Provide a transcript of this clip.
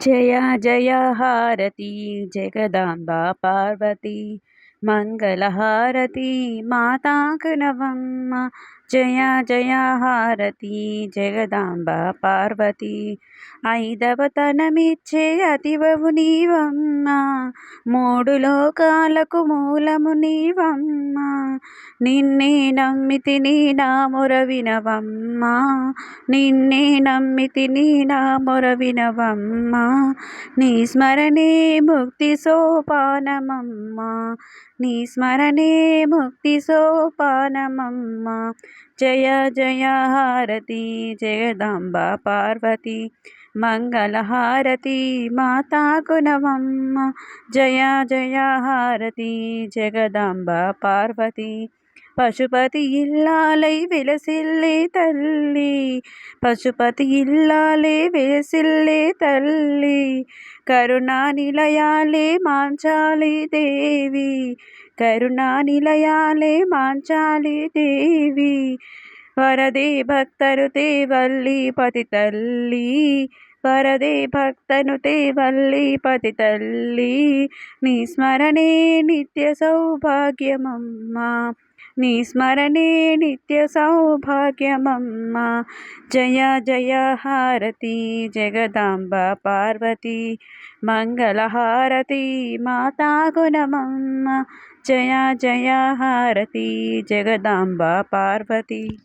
జయ జయ హారతి జగదాంబ పార్వతి మంగళహారతి మాతాకు నవమ్మ జయ జయ హారతి జగదాంబ పార్వతి ఐదవతనమిచ్చే అతివవు నీవమ్మ మూడు లోకాలకు మూలము నీవమ్మ నిన్నే నమ్మితి నీ నాముర వినవమ్మ నిన్నే నమ్మితి నీ నాముర వినవమ్మ నీ స్మరణే ముక్తి సోపానమమ్మ నీ స్మరణే ముక్తి సోపానమమ్మ జయ జయ హారతి జగదాంబ పార్వతి మంగళహారతి మాతా నవమ్మ జయ జయ హారతి జగదాంబ పార్వతి. పశుపతి ఇల్లాలై విలసిల్లే తల్లి. పశుపతి ఇల్లాలే విలసిల్లే తల్లి. కరుణా నిలయాలే మాంచాలి దేవి. కరుణా నిలయాలే మాంచాలి దేవి. వరదే భక్తరు తేవల్లి పతి తల్లి. వరదే భక్తను తేవల్లి పతి తల్లి. నీ స్మరణే నిత్య సౌభాగ్యమమ్మా. నీ స్మరణే నిత్య సౌభాగ్యమమ్మ. జయ జయ హారతి జగదాంబ పార్వతి. మంగళహారతి మాతా గుణమమ్మ. జయ జయ హారతి జగదాంబ పార్వతి.